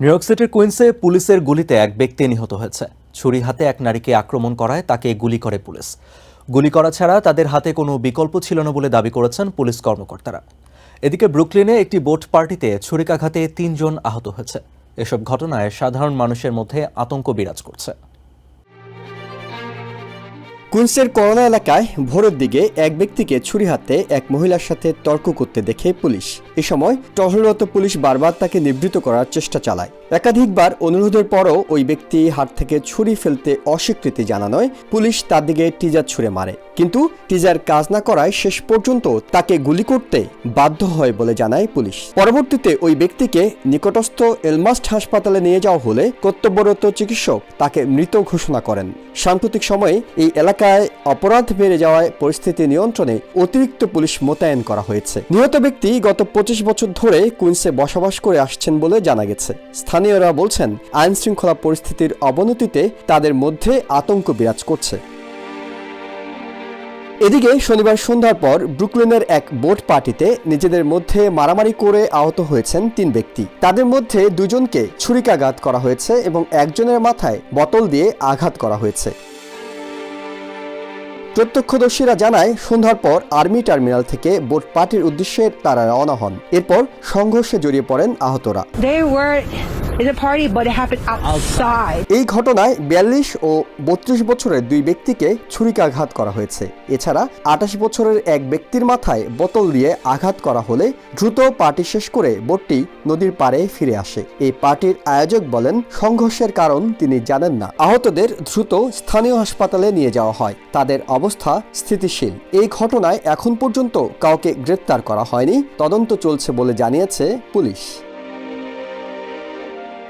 New York সিটির কুইন্সে পুলিশের গুলিতে এক ব্যক্তি নিহত হয়েছে। ছুরি হাতে এক নারীকে আক্রমণ করায় তাকে গুলি করে পুলিশ। গুলি করা ছাড়া তাদের হাতে কোনো বিকল্প ছিল না বলে দাবি করেছেন পুলিশ কর্মকর্তারা। এদিকে ব্রুকলিনে একটি বোট পার্টিতে ছুরিকাঘাতে তিনজন আহত হয়েছে। এসব ঘটনায় সাধারণ মানুষের মধ্যে আতঙ্ক বিরাজ করছে। কুইন্সের করোনা এলাকায় ভোরের দিকে এক ব্যক্তিকে ছুরি হাতে এক মহিলার সাথে তর্ক করতে দেখে পুলিশ। এ সময় টহলরত পুলিশ বারবার তাকে নিবৃত করার চেষ্টা চালায়। একাধিকবার অনুরোধের পরও ওই ব্যক্তি হাত থেকে ছুরি ফেলতে অস্বীকৃতি জানানোয় পুলিশ তার দিকে টিজার ছুড়ে মারে। কিন্তু টিজার কাজ না করায় শেষ পর্যন্ত তাকে গুলি করতে বাধ্য হয় বলে জানায় পুলিশ। পরবর্তীতে ওই ব্যক্তিকে নিকটস্থ এলমাস্ট হাসপাতালে নিয়ে যাওয়া হলে কর্তব্যরত চিকিৎসক তাকে মৃত ঘোষণা করেন। সাম্প্রতিক সময়ে এই এলাকায় অপরাধ বেড়ে যাওয়ায় পরিস্থিতি নিয়ন্ত্রণে অতিরিক্ত পুলিশ মোতায়েন করা হয়েছে। নিহত ব্যক্তি গত পঁচিশ বছর ধরে কুইন্সে বসবাস করে আসছেন বলে জানা গেছে। স্থানীয়রা বলছেন আইন শৃঙ্খলা পরিস্থিতির অবনতিতে তাদের মধ্যে আতঙ্ক বিরাজ করছে। এদিকে শনিবার সন্ধ্যার পর ব্রুকলিনের এক বোট পার্টিতে নিজেদের মধ্যে মারামারি করে আহত হয়েছেন তিন ব্যক্তি। তাদের মধ্যে দুজনকে ছুরিকাঘাত করা হয়েছে এবং একজনের মাথায় বোতল দিয়ে আঘাত করা হয়েছে। প্রত্যক্ষদর্শীরা জানায়, সন্ধ্যার পর আর্মি টার্মিনাল থেকে বোট পার্টির উদ্দেশ্যে তারা রওনা হন। এরপর সংঘর্ষে জড়িয়ে পড়েন আহতরা। এই ঘটনায় বিয়াল্লিশ ও বত্রিশ বছরের দুই ব্যক্তিকে ছুরিকাঘাত করা হয়েছে। এছাড়া আঠাশ বছরের এক ব্যক্তির মাথায় বোতল দিয়ে আঘাত করা হলে দ্রুত পার্টি শেষ করে বোটটি নদীর পাড়ে ফিরে আসে। এই পার্টির আয়োজক বলেন, সংঘর্ষের কারণ তিনি জানেন না। আহতদের দ্রুত স্থানীয় হাসপাতালে নিয়ে যাওয়া হয়। তাদের অবস্থা স্থিতিশীল। এই ঘটনায় এখন পর্যন্ত কাউকে গ্রেপ্তার করা হয়নি। তদন্ত চলছে বলে জানিয়েছে police.